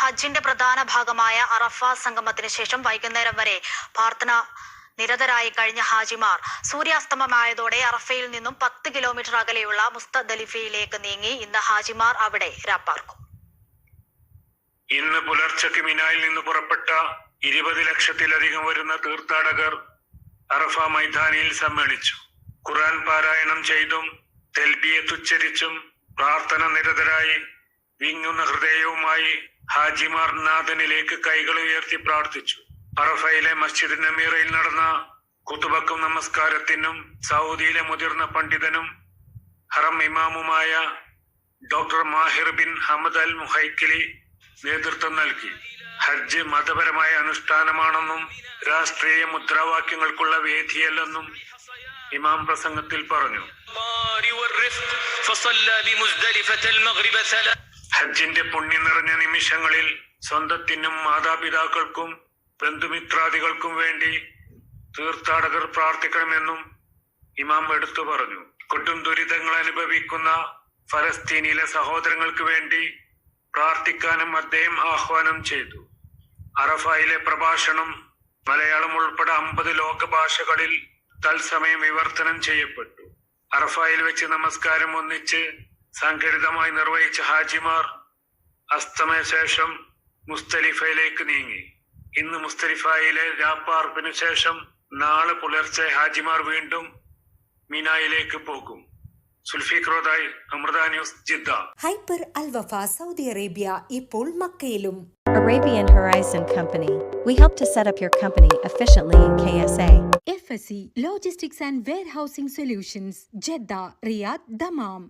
ഹജ്ജിന്റെ പ്രധാന ഭാഗമായ അറഫ സംഗമത്തിന് ശേഷം വൈകുന്നേരം വരെ പ്രാർത്ഥന നിരതരായി കഴിഞ്ഞ ഹാജിമാർ സൂര്യാസ്തമമായതോടെ അറഫയിൽ നിന്നും പത്ത് കിലോമീറ്റർ അകലെയുള്ള മുസ്തദലിഫയിലേക്ക് നീങ്ങി ഇന്ന് ഹാജിമാർ അവിടെ രാപ്പാർക്കും. ഇന്ന് പുലർച്ചയ്ക്ക് മിനായിൽ നിന്ന് പുറപ്പെട്ട ഇരുപത് ലക്ഷത്തിലധികം വരുന്ന തീർത്ഥാടകർ അറഫ മൈതാനിയിൽ സമ്മേളിച്ചു. ഖുറാൻ പാരായണം ചെയ്തും തെൽബിയെ തുച്ഛരിച്ചും പ്രാർത്ഥന നിരതരായി വിങ്ങുന്ന ഹൃദയവുമായി ഹാജിമാർ നാഥനിലേക്ക് കൈകൾ ഉയർത്തി പ്രാർത്ഥിച്ചു. അറഫയിലെ മസ്ജിദ് നമീറയിൽ നടന്ന കുത്തുബക്കും നമസ്കാരത്തിനും സൗദിയിലെ മുതിർന്ന പണ്ഡിതനും ഹറം ഇമാമുമായ doctor Mahir bin Hamad al Muhaiqly നേതൃത്വം നൽകി. ഹജ്ജ് മതപരമായ അനുഷ്ഠാനമാണെന്നും രാഷ്ട്രീയ മുദ്രാവാക്യങ്ങൾക്കുള്ള വേദിയല്ലെന്നും ഇമാം പ്രസംഗത്തിൽ പറഞ്ഞു. ഹജ്ജിന്റെ പുണ്യം നിറഞ്ഞ നിമിഷങ്ങളിൽ സ്വന്തത്തിനും മാതാപിതാക്കൾക്കും ബന്ധുമിത്രാദികൾക്കും വേണ്ടി തീർത്ഥാടകർ പ്രാർത്ഥിക്കണമെന്നും ഇമാം എടുത്തു പറഞ്ഞു. കൊട്ടും ദുരിതങ്ങൾ അനുഭവിക്കുന്ന ഫലസ്തീനിലെ സഹോദരങ്ങൾക്ക് വേണ്ടി പ്രാർത്ഥിക്കാനും അദ്ദേഹം ആഹ്വാനം ചെയ്തു. അറഫയിലെ പ്രഭാഷണം മലയാളം ഉൾപ്പെടെ അമ്പത് ലോക ഭാഷകളിൽ തത്സമയം വിവർത്തനം ചെയ്യപ്പെട്ടു. അറഫയിൽ വെച്ച് നമസ്കാരം ഒന്നിച്ച് സംഘടിതമായി നിർവഹിച്ച ഹാജിമാർ അസ്തമയ ശേഷം മുസ്തലിഫയിലേക്ക് നീങ്ങി ഇന്ന് മുസ്തലിഫയിലെ രാപ്പാർപ്പിന് ശേഷം നാളെ പുലർച്ചെ ഹാജിമാർ വീണ്ടും മിനായിലേക്ക് പോകും സുൽഫിഖ്രോദായി Amrita news Jeddah hyper Al Wafa Saudi Arabia ഇപ്പോൾ മക്കയിലും Arabian Horizon Company. We help to set up your company efficiently in KSA. FSC Logistics and Warehousing Solutions, Jeddah, Riyadh, Dammam.